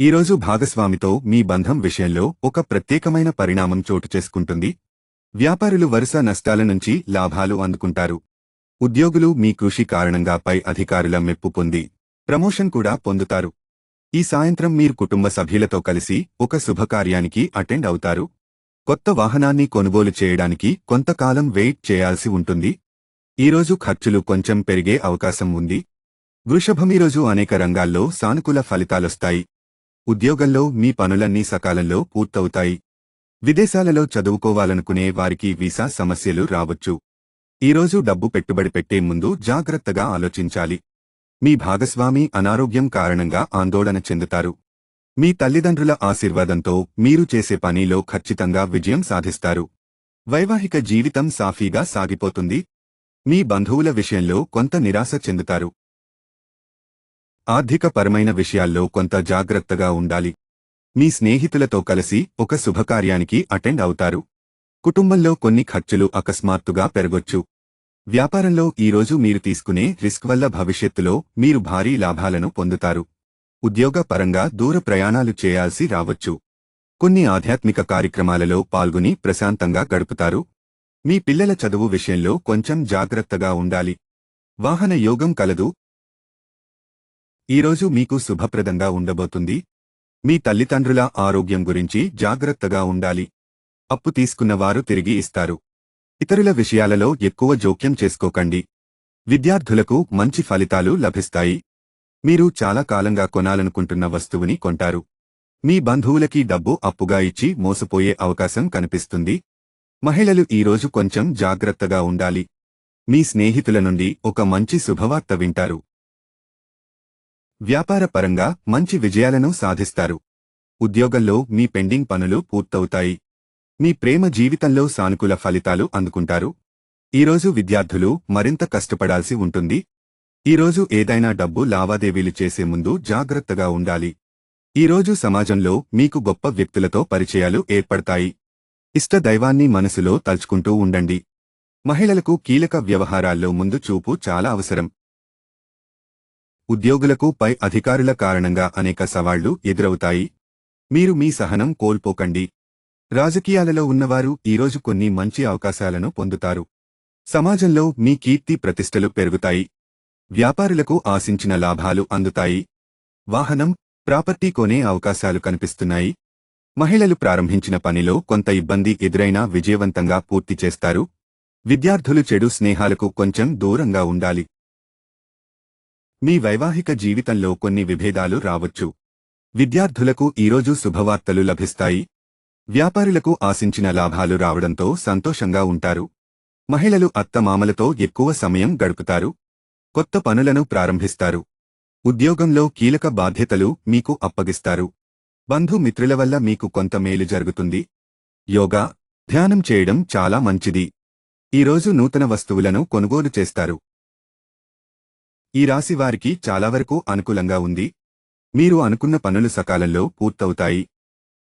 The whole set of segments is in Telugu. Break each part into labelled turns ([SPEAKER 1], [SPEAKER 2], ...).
[SPEAKER 1] ఈరోజు భాగస్వామితో మీ బంధం విషయంలో ఒక ప్రత్యేకమైన పరిణామం చోటు చేసుకుంటుంది. వ్యాపారులు వరుస నష్టాల నుంచి లాభాలు అందుకుంటారు. ఉద్యోగులు మీ కృషి కారణంగా పై అధికారుల మెప్పు పొంది ప్రమోషన్ కూడా పొందుతారు. ఈ సాయంత్రం మీరు కుటుంబ సభ్యులతో కలిసి ఒక శుభకార్యానికి అటెండ్ అవుతారు. కొత్త వాహనాన్ని కొనుగోలు చేయడానికి కొంతకాలం వెయిట్ చేయాల్సి ఉంటుంది. ఈరోజు ఖర్చులు కొంచెం పెరిగే అవకాశం ఉంది. వృషభమీరోజు అనేక రంగాల్లో సానుకూల ఫలితాలొస్తాయి. ఉద్యోగంలో మీ పనులన్నీ సకాలంలో పూర్తవుతాయి. విదేశాలలో చదువుకోవాలనుకునే వారికి వీసా సమస్యలు రావచ్చు. ఈరోజు డబ్బు పెట్టుబడి పెట్టే ముందు జాగ్రత్తగా ఆలోచించాలి. మీ భాగస్వామి అనారోగ్యం కారణంగా ఆందోళన చెందుతారు. మీ తల్లిదండ్రుల ఆశీర్వాదంతో మీరు చేసే పనిలో ఖచ్చితంగా విజయం సాధిస్తారు. వైవాహిక జీవితం సాఫీగా సాగిపోతుంది. మీ బంధువుల విషయంలో కొంత నిరాశ చెందుతారు. ఆర్థికపరమైన విషయాల్లో కొంత జాగ్రత్తగా ఉండాలి. మీ స్నేహితులతో కలిసి ఒక శుభకార్యానికి అటెండ్ అవుతారు. కుటుంబంలో కొన్ని ఖర్చులు అకస్మాత్తుగా పెరగొచ్చు. వ్యాపారంలో ఈరోజు మీరు తీసుకునే రిస్క్ వల్ల భవిష్యత్తులో మీరు భారీ లాభాలను పొందుతారు. ఉద్యోగపరంగా దూర ప్రయాణాలు చేయాల్సి రావచ్చు. కొన్ని ఆధ్యాత్మిక కార్యక్రమాలలో పాల్గొని ప్రశాంతంగా గడుపుతారు. మీ పిల్లల చదువు విషయంలో కొంచెం జాగ్రత్తగా ఉండాలి. వాహన యోగం కలదు ఈరోజు మీకు శుభప్రదంగా ఉండబోతుంది. మీ తల్లిదండ్రుల ఆరోగ్యం గురించి జాగ్రత్తగా ఉండాలి. అప్పు తీసుకున్నవారు తిరిగి ఇస్తారు. ఇతరుల విషయాలలో ఎక్కువ జోక్యం చేసుకోకండి. విద్యార్థులకు మంచి ఫలితాలు లభిస్తాయి. మీరు చాలా కాలంగా కొనాలనుకుంటున్న వస్తువుని కొంటారు. మీ బంధువులకి డబ్బు అప్పుగా ఇచ్చి మోసపోయే అవకాశం కనిపిస్తుంది. మహిళలు ఈరోజు కొంచెం జాగ్రత్తగా ఉండాలి. మీ స్నేహితుల నుండి ఒక మంచి శుభవార్త వింటారు. వ్యాపార పరంగా మంచి విజయాలను సాధిస్తారు. ఉద్యోగంలో మీ పెండింగ్ పనులు పూర్తవుతాయి. మీ ప్రేమ జీవితంలో సానుకూల ఫలితాలు అందుకుంటారు. ఈరోజు విద్యార్థులు మరింత కష్టపడాల్సి ఉంటుంది. ఈరోజు ఏదైనా డబ్బు లావాదేవీలు చేసే ముందు జాగ్రత్తగా ఉండాలి. ఈరోజు సమాజంలో మీకు గొప్ప వ్యక్తులతో పరిచయాలు ఏర్పడతాయి. ఇష్ట దైవాన్ని మనసులో తలుచుకుంటూ ఉండండి. మహిళలకు కీలక వ్యవహారాల్లో ముందు చూపు చాలా అవసరం. ఉద్యోగులకు పై అధికారుల కారణంగా అనేక సవాళ్ళు ఎదురవుతాయి. మీరు మీ సహనం కోల్పోకండి. రాజకీయాలలో ఉన్నవారు ఈరోజు కొన్ని మంచి అవకాశాలను పొందుతారు. సమాజంలో మీ కీర్తి ప్రతిష్టలు పెరుగుతాయి. వ్యాపారులకు ఆశించిన లాభాలు అందుతాయి. వాహనం ప్రాపర్టీ కొనే అవకాశాలు కనిపిస్తున్నాయి. మహిళలు ప్రారంభించిన పనిలో కొంత ఇబ్బంది ఎదురైనా విజయవంతంగా పూర్తి చేస్తారు. విద్యార్థులు చెడు స్నేహాలకు కొంచెం దూరంగా ఉండాలి. మీ వైవాహిక జీవితంలో కొన్ని విభేదాలు రావచ్చు. విద్యార్థులకు ఈరోజు శుభవార్తలు లభిస్తాయి. వ్యాపారులకు ఆశించిన లాభాలు రావడంతో సంతోషంగా ఉంటారు. మహిళలు అత్తమామలతో ఎక్కువ సమయం గడుపుతారు. కొత్త పనులను ప్రారంభిస్తారు. ఉద్యోగంలో కీలక బాధ్యతలు మీకు అప్పగిస్తారు. బంధుమిత్రుల వల్ల మీకు కొంత మేలు జరుగుతుంది. యోగా ధ్యానం చేయడం చాలా మంచిది. ఈరోజు నూతన వస్తువులను కొనుగోలు చేస్తారు. ఈ రాశి వారికి చాలా వరకు అనుకూలంగా ఉంది. మీరు అనుకున్న పనులు సకాలంలో పూర్తవుతాయి.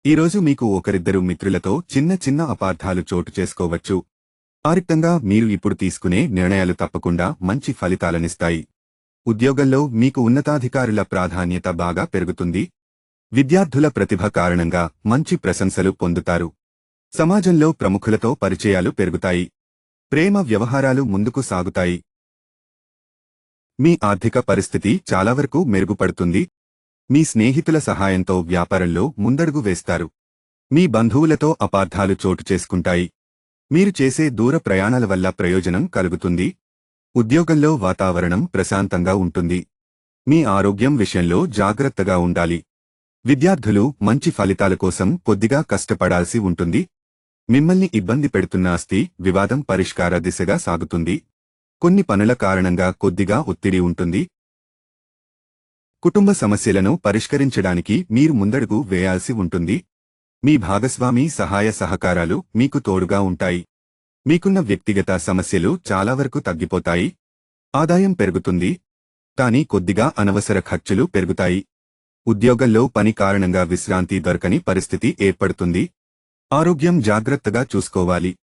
[SPEAKER 1] ఈరోజు మీకు ఒకరిద్దరు మిత్రులతో చిన్న చిన్న అపార్థాలు చోటు చేసుకోవచ్చు. ఆరిక్తంగా మీరు ఇప్పుడు తీసుకునే నిర్ణయాలు తప్పకుండా మంచి ఫలితాలనిస్తాయి. ఉద్యోగంలో మీకు ఉన్నతాధికారుల ప్రాధాన్యత బాగా పెరుగుతుంది. విద్యార్థుల ప్రతిభ కారణంగా మంచి ప్రశంసలు పొందుతారు. సమాజంలో ప్రముఖులతో పరిచయాలు పెరుగుతాయి. ప్రేమ వ్యవహారాలు ముందుకు సాగుతాయి. మీ ఆర్థిక పరిస్థితి చాలా వరకు మెరుగుపడుతుంది. మీ స్నేహితుల సహాయంతో వ్యాపారంలో ముందడుగు వేస్తారు. మీ బంధువులతో అపార్థాలు చోటు చేసుకుంటాయి. మీరు చేసే దూర ప్రయాణాల వల్ల ప్రయోజనం కలుగుతుంది. ఉద్యోగంలో వాతావరణం ప్రశాంతంగా ఉంటుంది. మీ ఆరోగ్యం విషయంలో జాగ్రత్తగా ఉండాలి. విద్యార్థులు మంచి ఫలితాల కోసం కొద్దిగా కష్టపడాల్సి ఉంటుంది. మిమ్మల్ని ఇబ్బంది పెడుతున్న ఆస్తి వివాదం పరిష్కార దిశగా సాగుతుంది. కొన్ని పనుల కారణంగా కొద్దిగా ఒత్తిడి ఉంటుంది. కుటుంబ సమస్యలను పరిష్కరించడానికి మీరు ముందడుగు వేయాల్సి ఉంటుంది. మీ భాగస్వామి సహాయ సహకారాలు మీకు తోడుగా ఉంటాయి. మీకున్న వ్యక్తిగత సమస్యలు చాలా వరకు తగ్గిపోతాయి. ఆదాయం పెరుగుతుంది. కానీ కొద్దిగా అనవసర ఖర్చులు పెరుగుతాయి. ఉద్యోగంలో పని కారణంగా విశ్రాంతి దొరకని పరిస్థితి ఏర్పడుతుంది. ఆరోగ్యం జాగ్రత్తగా చూసుకోవాలి.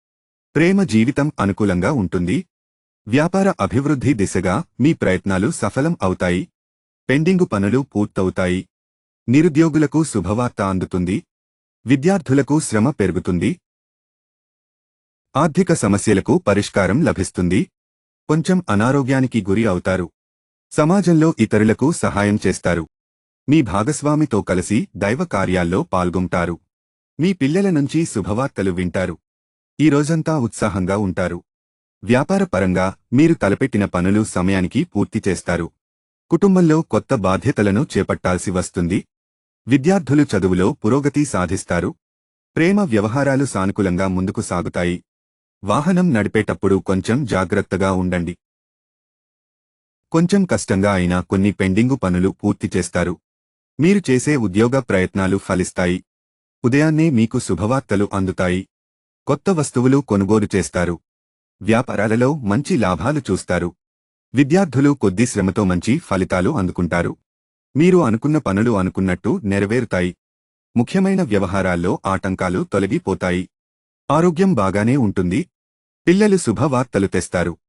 [SPEAKER 1] ప్రేమ జీవితం అనుకూలంగా ఉంటుంది. వ్యాపార అభివృద్ధి దిశగా మీ ప్రయత్నాలు సఫలం అవుతాయి. పెండింగు పనులు పూర్తవుతాయి. నిరుద్యోగులకు శుభవార్త అందుతుంది. విద్యార్థులకు శ్రమ పెరుగుతుంది. ఆర్థిక సమస్యలకు పరిష్కారం లభిస్తుంది. కొంచెం అనారోగ్యానికి గురి అవుతారు. సమాజంలో ఇతరులకు సహాయం చేస్తారు. మీ భాగస్వామితో కలిసి దైవ కార్యాల్లో పాల్గొంటారు. మీ పిల్లల నుంచి శుభవార్తలు వింటారు. ఈ రోజంతా ఉత్సాహంగా ఉంటారు. వ్యాపారపరంగా మీరు తలపెట్టిన పనులు సమయానికి పూర్తి చేస్తారు. కుటుంబంలో కొత్త బాధ్యతలను చేపట్టాల్సి వస్తుంది. విద్యార్థులు చదువులో పురోగతి సాధిస్తారు. ప్రేమ వ్యవహారాలు సానుకూలంగా ముందుకు సాగుతాయి. వాహనం నడిపేటప్పుడు కొంచెం జాగ్రత్తగా ఉండండి. కొంచెం కష్టంగా అయినా కొన్ని పెండింగు పనులు పూర్తి చేస్తారు. మీరు చేసే ఉద్యోగ ప్రయత్నాలు ఫలిస్తాయి. ఉదయాన్నే మీకు శుభవార్తలు అందుతాయి. కొత్త వస్తువులు కొనుగోలు చేస్తారు. వ్యాపారాలలో మంచి లాభాలు చూస్తారు. విద్యార్థులు కొద్ది శ్రమతో మంచి ఫలితాలు అందుకుంటారు. మీరు అనుకున్న పనులు అనుకున్నట్టు నెరవేరుతాయి. ముఖ్యమైన వ్యవహారాల్లో ఆటంకాలు తొలగిపోతాయి. ఆరోగ్యం బాగానే ఉంటుంది. పిల్లలు శుభవార్తలు తెస్తారు.